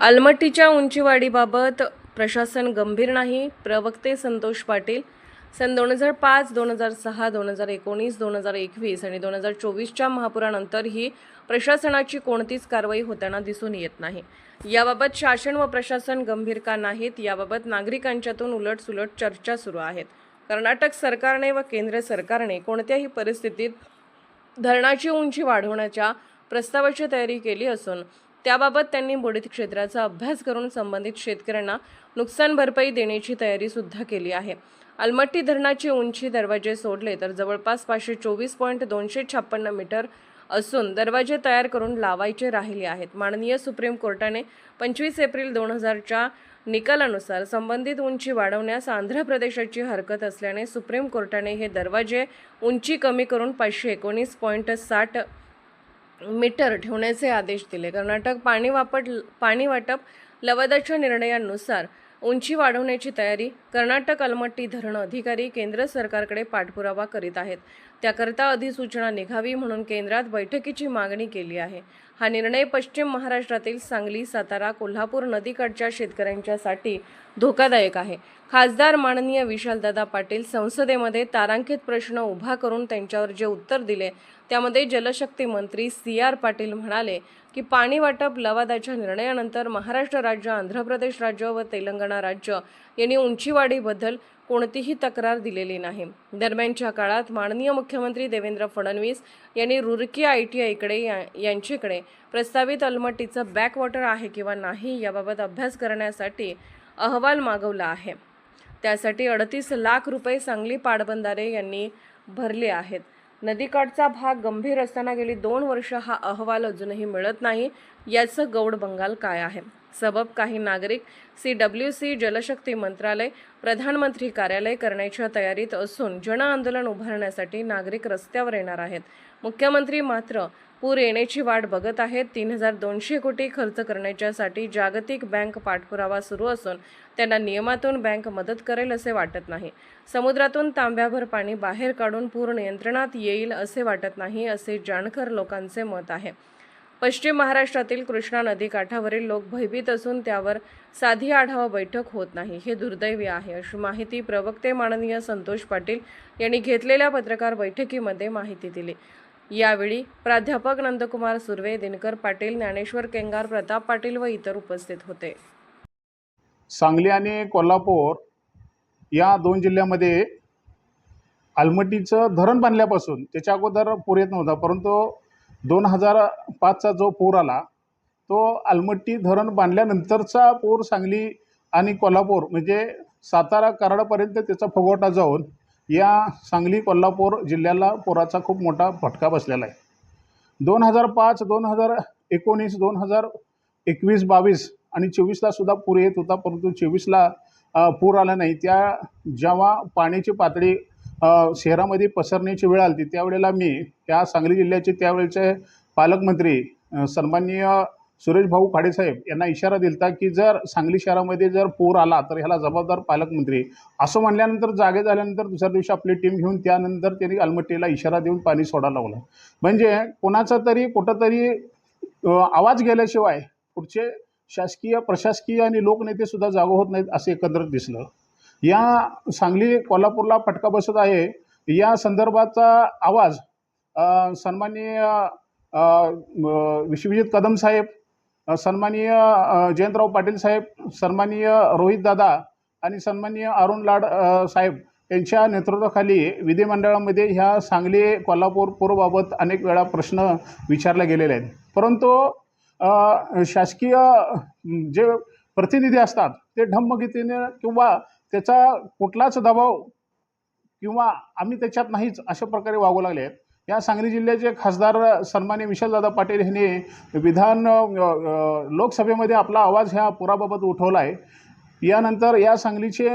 आलमट्टीच्या उंचीवाढीबाबत प्रशासन गंभीर नाही. प्रवक्ते संतोष पाटील. सन दोन हजार पाच दोन हजार सहा दोन हजार एकोणीस दोन हजार एकवीस आणि दोन हजार चोवीसच्या महापुरानंतरही प्रशासनाची कोणतीच कारवाई होताना दिसून येत नाही. याबाबत शासन व प्रशासन गंभीर का नाहीत याबाबत नागरिकांच्यातून उलटसुलट चर्चा सुरू आहेत. कर्नाटक सरकारने व केंद्र सरकारने कोणत्याही परिस्थितीत धरणाची उंची वाढवण्याच्या प्रस्तावाची तयारी केली असून त्याबाबत त्यांनी बुडीत क्षेत्राचा अभ्यास करून संबंधित शेतकऱ्यांना नुकसान भरपाई देण्याची तयारी सुद्धा केली आहे. अलमट्टी धरणाची उंची दरवाजे सोडले तर जवळपास पाचशे चोवीस पॉईंट दोनशे छप्पन्न मीटर असून दरवाजे तयार करून लावायचे राहिले आहेत. माननीय सुप्रीम कोर्टाने पंचवीस एप्रिल दोन हजारच्या निकालानुसार संबंधित उंची वाढवण्यास आंध्र प्रदेशाची हरकत असल्याने सुप्रीम कोर्टाने हे दरवाजे उंची कमी करून पाचशे एकोणीस पॉईंट साठ मीटर ठेवण्याचे आदेश दिले. कर्नाटक पाणी वापट पाणी वाटप लवादाच्या निर्णयानुसार उंची वाढवण्याची तयारी कर्नाटक अलमट्टी धरण अधिकारी केंद्र सरकारकडे पाठपुरावा करीत आहेत. त्याकरता अधिसूचना निघावी म्हणून केंद्रात बैठकीची मागणी केली आहे. हा निर्णय पश्चिम महाराष्ट्रातील सांगली सातारा कोल्हापूर नदीकाठच्या शेतकऱ्यांच्यासाठी धोकादायक आहे. खासदार माननीय विशालदादा पाटील संसदेमध्ये तारांकित प्रश्न उभा करून त्यांच्यावर जे उत्तर दिले त्यामध्ये जलशक्ती मंत्री सी आर पाटील म्हणाले की पाणी वाटप लवादाच्या निर्णयानंतर महाराष्ट्र राज्य आंध्र प्रदेश राज्य व तेलंगणा राज्य. यांनी उंचीवाढीबद्दल कोणतीही तक्रार दिलेली नाही. दरम्यानच्या काळात माननीय मुख्यमंत्री देवेंद्र फडणवीस यांनी रुरकी आय टी आयकडे या यांच्याकडे प्रस्तावित अलमट्टीचं बॅकवॉटर आहे किंवा नाही याबाबत अभ्यास करण्यासाठी अहवाल मागवला आहे. त्यासाठी अडतीस लाख रुपये सांगली पाटबंधारे यांनी भरले आहेत. नदीकाठचा भाग गंभीर असताना गेली दोन वर्ष हा अहवाल अजूनही मिळत नाही. याचं गौड बंगाल काय आहे? सबब काही नागरिक सी डब्ल्यू सी जलशक्ती मंत्रालय प्रधानमंत्री कार्यालय करण्याच्या तयारीत असून जन आंदोलन उभारण्यासाठी नागरिक रस्त्यावर येणार आहेत. मुख्यमंत्री मात्र पूर येण्याची वाट बघत आहेत. तीन हजार दोनशे कोटी खर्च करण्याच्यासाठी जागतिक बँक पाठपुरावा सुरू असून त्यांना नियमातून बँक मदत करेल असे वाटत नाही. समुद्रातून तांब्याभर पाणी बाहेर काढून पूर नियंत्रणात येईल असे वाटत नाही असे जाणकर लोकांचे मत आहे. पश्चिम महाराष्ट्रातील कृष्णा नदी काठावरील लोक भयभीत असून त्यावर साधी आढावा बैठक होत नाही. हे दुर्दैवी आहे अशी माहिती प्रवक्ते माननीय संतोष पाटील यांनी घेतलेल्या पत्रकार बैठकीमध्ये माहिती दिली. यावेळी प्राध्यापक नंदकुमार सुर्वे दिनकर पाटील ज्ञानेश्वर केंगार प्रताप पाटील व इतर उपस्थित होते. सांगली आणि कोल्हापूर या दोन जिल्ह्यामध्ये आलमट्टीचं धरण बांधल्यापासून त्याच्या अगोदर पूर येत नव्हता परंतु दोन हजार पाचचा जो पूर आला तो आलमट्टी धरण बांधल्यानंतरचा पूर सांगली आणि कोल्हापूर म्हणजे सातारा कराडापर्यंत त्याचा फुगवटा जाऊन या सांगली कोल्हापूर जिल्ह्याला पुराचा खूप मोठा फटका बसलेला आहे. दोन हजार पाच दोन हजार एकोणीस दोन हजार एकवीस बावीस आणि चोवीसला सुद्धा पूर येत होता परंतु चोवीसला पूर आला नाही. त्या जेव्हा पाण्याची पातळी शहरामध्ये पसरण्याची वेळ आली त्यावेळेला मी त्या सांगली जिल्ह्याचे त्यावेळेचे पालकमंत्री सन्माननीय सुरेश भाऊ खाडेसाहेब यांना इशारा दिलता की जर सांगली शहरामध्ये जर पूर आला तर ह्याला जबाबदार पालकमंत्री. असं म्हणल्यानंतर जागे झाल्यानंतर दुसऱ्या दिवशी आपली टीम घेऊन त्यानंतर त्यांनी अलमट्टीला इशारा देऊन पाणी सोडायला लावलं. म्हणजे कोणाचा तरी कुठंतरी आवाज गेल्याशिवाय पुढचे शासकीय प्रशासकीय आणि लोकनेते सुद्धा जागो होत नाहीत असं एकत्र दिसलं. या सांगली कोल्हापूरला फटका बसत आहे. या संदर्भाचा आवाज सन्माननीय विश्वजित कदम साहेब सन्माननीय जयंतराव पाटील साहेब सन्माननीय रोहित दादा आणि सन्माननीय अरुण लाड साहेब यांच्या नेतृत्वाखाली विधिमंडळामध्ये ह्या सांगली कोल्हापूर पूरबाबत अनेक वेळा प्रश्न विचारले गेलेले आहेत. परंतु शासकीय जे प्रतिनिधी असतात ते ढम्मगीतीने किंवा त्याचा कुठलाच दबाव किंवा आम्ही त्याच्यात नाहीच अशा प्रकारे वागू लागले आहेत. या सांगली जिल्ह्याचे खासदार सन्मान्य विशालदादा पाटील यांनी विधान लोकसभेमध्ये आपला आवाज ह्या पुराबाबत उठवला आहे यानंतर या सांगलीचे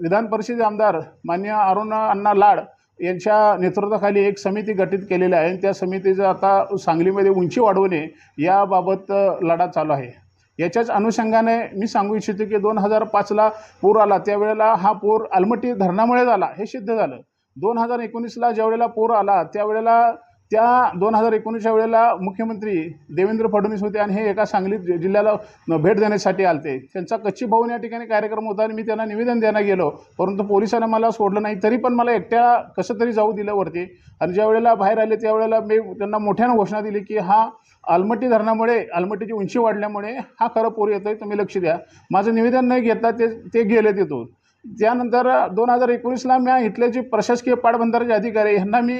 विधान परिषद आमदार मान्य अरुण अण्णा लाड यांच्या नेतृत्वाखाली एक समिती गठीत केलेली आहे. आणि त्या समितीचं आता सांगलीमध्ये उंची वाढवणे याबाबत लढा चालू आहे. याच्याच अनुषंगाने मी सांगू इच्छितो की दोन हजार पाचला पूर आला. त्यावेळेला हा पूर आलमटी धरणामुळे झाला. हे सिद्ध झालं. दोन हजार एकोणीसला ज्यावेळेला पूर आला त्यावेळेला त्या दोन हजार एकोणीसच्या वेळेला मुख्यमंत्री देवेंद्र फडणवीस होते आणि हे एका सांगली जिल्ह्याला भेट देण्यासाठी आलते. त्यांचा कच्ची भाऊन या ठिकाणी कार्यक्रम होता आणि मी त्यांना निवेदन द्यायला गेलो. परंतु पोलिसांना मला सोडलं नाही तरी पण मला एकट्या कसं तरी जाऊ दिलं वरती. आणि ज्या वेळेला बाहेर आले त्यावेळेला मी त्यांना मोठ्यानं घोषणा दिली की हा आलमट्टी धरणामुळे आलमट्टीची उंची वाढल्यामुळे हा खरं पूर येतोय तुम्ही लक्ष द्या. माझं निवेदन नाही घेता ते ते गेले तिथून. त्यानंतर दोन हजार एकोणीसला मी इथले जे प्रशासकीय पाटबंधाराचे अधिकारी ह्यांना मी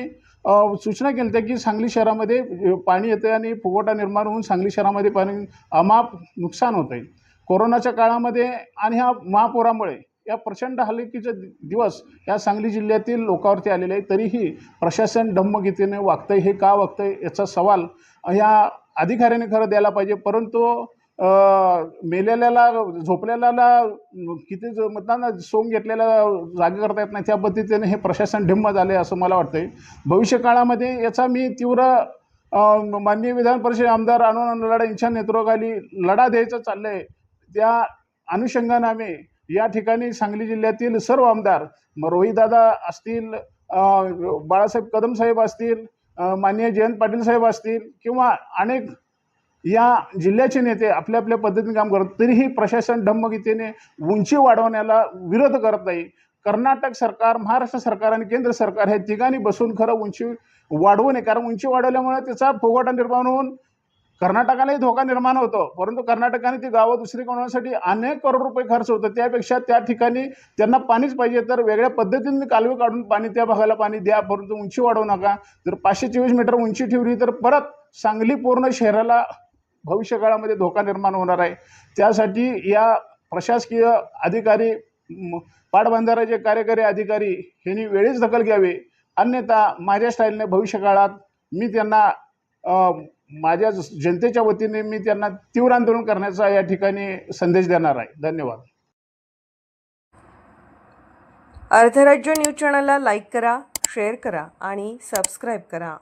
सूचना केली होत्या की सांगली शहरामध्ये पाणी येतं आणि फुगवटा निर्माण होऊन सांगली शहरामध्ये पाणी अमाप नुकसान होतं आहे कोरोनाच्या काळामध्ये आणि ह्या महापुरामुळे या प्रचंड हलकीचे दिवस या सांगली जिल्ह्यातील लोकांवरती आलेले आहे तरीही प्रशासन डम्मगीतीने वागतंय हे का वागतंय याचा सवाल ह्या अधिकाऱ्याने खरं द्यायला पाहिजे. परंतु मेलेल्याला झोपलेल्याला किती मतदान सोंग घेतलेला जागे करता येत नाही त्या पद्धतीने हे प्रशासन ढिम्म झाले असं मला वाटतंय. भविष्यकाळामध्ये याचा मी तीव्र माननीय विधान परिषद आमदार अरुण लढा यांच्या नेतृत्वाखाली लढा द्यायचा चाललंय. त्या अनुषंगानं आम्ही या ठिकाणी सांगली जिल्ह्यातील सर्व आमदार रोहितदादा असतील बाळासाहेब कदम साहेब असतील माननीय जयंत पाटील साहेब असतील किंवा अनेक या जिल्ह्याचे नेते आपल्या आपल्या पद्धतीने काम करत तरीही प्रशासन ढमगीतेने उंची वाढवण्याला विरोध करत नाही. कर्नाटक सरकार महाराष्ट्र सरकार आणि केंद्र सरकार हे तिघांनी बसून खरं उंची वाढवू नये. कारण उंची वाढवल्यामुळे त्याचा फुगवटा निर्माण होऊन कर्नाटकालाही धोका निर्माण होतो. परंतु कर्नाटकाने ती गावं दुसरी कोणासाठी अनेक करोड रुपये खर्च होतो. त्यापेक्षा त्या ठिकाणी त्यांना पाणीच पाहिजे. तर वेगळ्या पद्धतीने कालवे काढून पाणी त्या भागाला पाणी द्या. परंतु उंची वाढवू नका. जर पाचशे चोवीस मीटर उंची ठेवली तर परत सांगली पूर्ण शहराला भविष्यकाळामध्ये धोका निर्माण होणार आहे. त्यासाठी या प्रशासकीय अधिकारी म, पाटबंधाराचे कार्यकारी अधिकारी यांनी वेळीच दखल घ्यावी. अन्यथा माझ्या स्टाईलने भविष्यकाळात मी त्यांना माझ्या जनतेच्या वतीने मी त्यांना तीव्र आंदोलन करण्याचा या ठिकाणी संदेश देणार आहे. धन्यवाद. अर्धराज्य न्यूज चॅनलला लाईक करा शेअर करा आणि सबस्क्राईब करा.